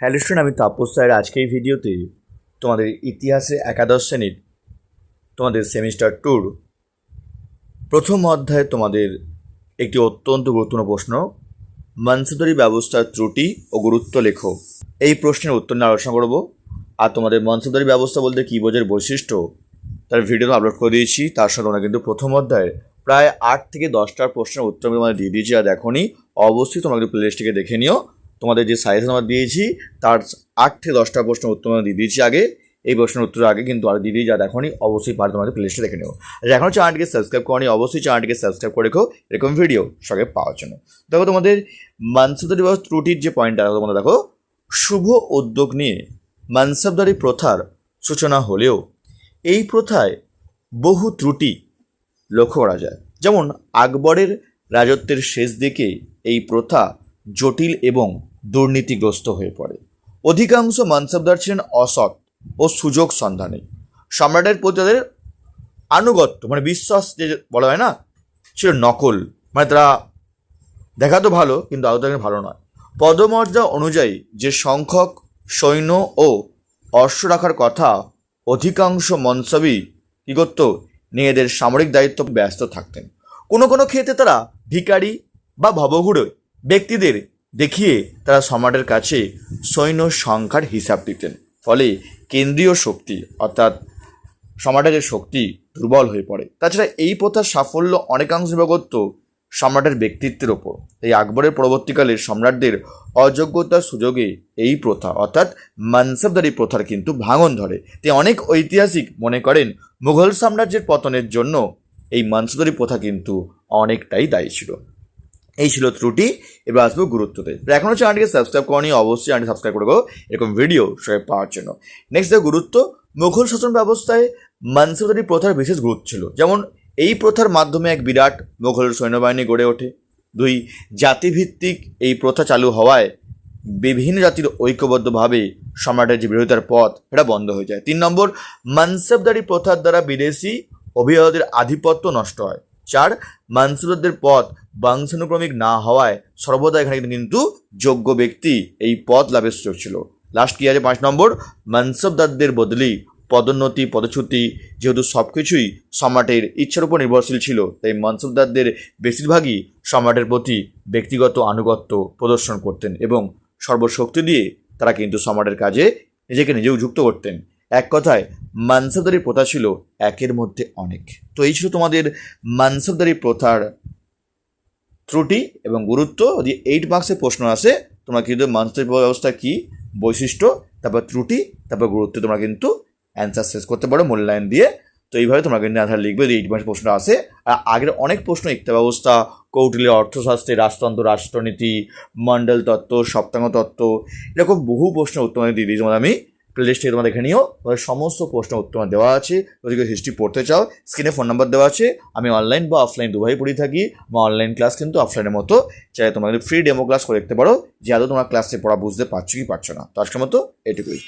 Hello student, আমি Tapas sir. আজকের ভিডিওতে তোমাদের ইতিহাসে একাদশ শ্রেণির তোমাদের সেমিস্টার ট্যুর প্রথম অধ্যায়ে তোমাদের একটি অত্যন্ত গুরুত্বপূর্ণ প্রশ্ন, মানসুদারি ব্যবস্থার ত্রুটি ও গুরুত্ব লেখো। এই প্রশ্নের উত্তর নিয়ে আলোচনা করব। আর তোমাদের মনসুদারি ব্যবস্থা বলতে কী বোঝের বৈশিষ্ট্য, তার ভিডিও আপলোড করে দিয়েছি। তার সাথে তোমরা কিন্তু প্রথম অধ্যায়ে প্রায় আট থেকে দশটার প্রশ্নের উত্তর তোমাদের দিয়ে দিয়েছি। আর দেখোনি অবশ্যই কিন্তু প্লেলিস্টটিকে দেখে নিও। তোমাদের যে সাইজ আমরা দিয়েছি, তার আট থেকে দশটা প্রশ্ন উত্তর দিয়ে দিয়েছি আগে। এই প্রশ্নের উত্তর আগে কিন্তু আর দিদি যা দেখোনি, অবশ্যই পারে তোমাদের প্লেলিস্টে দেখে নেব আর এখনও চ্যানেলটিকে সাবস্ক্রাইব করনি, অবশ্যই চ্যানেলটিকে সাবস্ক্রাইব করে রেখো। এরকম ভিডিও সঙ্গে পাওয়ার জন্য। দেখো তোমাদের মানসবদারি বা ত্রুটির যে পয়েন্টটা তোমরা দেখো, শুভ উদ্যোগ নিয়ে মানসবদারি প্রথার সূচনা হলেও এই প্রথায় বহু ত্রুটি লক্ষ্য করা যায়। যেমন আকবরের রাজত্বের শেষ দিকে এই প্রথা জটিল এবং দুর্নীতিগ্রস্ত হয়ে পড়ে। অধিকাংশ মানসবদার ছিলেন অসৎ ও সুযোগ সন্ধানে। সম্রাটের প্রতি তাদের আনুগত্য মানে বিশ্বাস যে বলা হয় না, ছিল নকল। মানে তারা দেখাতো ভালো, কিন্তু আদৌ ভালো নয়। পদমর্যাদা অনুযায়ী যে সংখ্যক সৈন্য ও অশ্ব রাখার কথা অধিকাংশ মনসবই কী করতো? নিজেদের সামরিক দায়িত্ব ব্যস্ত থাকতেন। কোনো কোনো ক্ষেত্রে তারা ভিখারি বা ভবঘুরে ব্যক্তিদের দেখিয়ে তারা সম্রাটের কাছে সৈন্য সংখ্যার হিসাব দিতেন। ফলে কেন্দ্রীয় শক্তি অর্থাৎ সম্রাটের যে শক্তি দুর্বল হয়ে পড়ে। তাছাড়া এই প্রথার সাফল্য অনেকাংশ করত সম্রাটের ব্যক্তিত্বের ওপর। এই আকবরের পরবর্তীকালে সম্রাটদের অযোগ্যতার সুযোগে এই প্রথা অর্থাৎ মানসবদারি প্রথার কিন্তু ভাঙন ধরে। তাই অনেক ঐতিহাসিক মনে করেন, মুঘল সাম্রাজ্যের পতনের জন্য এই মানসবদারি প্রথা কিন্তু অনেকটাই দায়ী ছিল। এই ছিল ত্রুটি, এবার আসব গুরুত্বতে। এখনও চ্যানেলটিকে সাবস্ক্রাইব করনি, অবশ্যই চ্যানেলটি সাবস্ক্রাইব করে এরকম ভিডিও সবাই পাওয়ার জন্য। নেক্সট দেখো গুরুত্ব, মুঘল শাসন ব্যবস্থায় মানসবদারি প্রথার বিশেষ গুরুত্ব ছিল। যেমন এই প্রথার মাধ্যমে এক বিরাট মুঘল সৈন্যবাহিনী গড়ে ওঠে। দুই, জাতিভিত্তিক এই প্রথা চালু হওয়ায় বিভিন্ন জাতির ঐক্যবদ্ধভাবে সম্রাটের যে বিরোধিতার পথ এটা বন্ধ হয়ে যায়। তিন নম্বর মানসবদারি প্রথার দ্বারা বিদেশি অভিভাবকদের আধিপত্য নষ্ট হয়। চার মানসুরদের পথ বংশানুক্রমিক না হওয়ায় সর্বদা এখানে কিন্তু যোগ্য ব্যক্তি এই পদ লাভের সুযোগ ছিল। লাস্ট কি আছে? পাঁচ নম্বর, মানসবদারদের বদলি, পদোন্নতি, পদচ্যুতি যেহেতু সব কিছুই সম্রাটের ইচ্ছার উপর নির্ভরশীল ছিল, তাই মানসবদারদের বেশিরভাগই সম্রাটের প্রতি ব্যক্তিগত আনুগত্য প্রদর্শন করতেন এবং সর্বশক্তি দিয়ে তারা কিন্তু সম্রাটের কাজে নিজেকে নিজেও যুক্ত করতেন। এক কথায় মানসবদারি প্রথা ছিল একের মধ্যে অনেক। তো এই ছিল তোমাদের মানসবদারি প্রথার ত্রুটি এবং গুরুত্ব। যদি এইট মার্কসের প্রশ্ন আসে তোমরা কিন্তু মানসবদারি ব্যবস্থা কী বৈশিষ্ট্য, তারপর ত্রুটি, তারপর গুরুত্ব তোমরা কিন্তু অ্যান্সার শেষ করতে পারো মূল্যায়ন দিয়ে। তো এইভাবে তোমরা কিন্তু অ্যান্সার লিখবে যদি এইট মার্কসের প্রশ্ন আসে আর আগের অনেক প্রশ্ন ইত্যা ব্যবস্থা, কৌটিল্য অর্থশাস্ত্রে রাজতন্ত্র, রাষ্ট্রনীতি মণ্ডল তত্ত্ব, সপ্তাঙ্গ তত্ত্ব, এরকম বহু প্রশ্ন উত্তর দিয়ে দিয়েছি আমি। প্লেলিস্টে তোমরা দেখে নিও। সমস্ত প্রশ্ন উত্তর দেওয়া আছে। যদি কেউ হিস্ট্রি পড়তে চাও স্ক্রিনে ফোন নাম্বার দেওয়া আছে। আমি অনলাইন বা অফলাইন দুভাবেই পড়িয়ে থাকি। বা অনলাইন ক্লাস কিন্তু অফলাইনের মতো। চাই তোমরা ফ্রি ডেমো ক্লাস করে দেখতে পারো। যে আদৌ তোমার ক্লাসে পড়া বুঝতে পারছ কি পারছ না। তো আজকের মতো এটুকুই।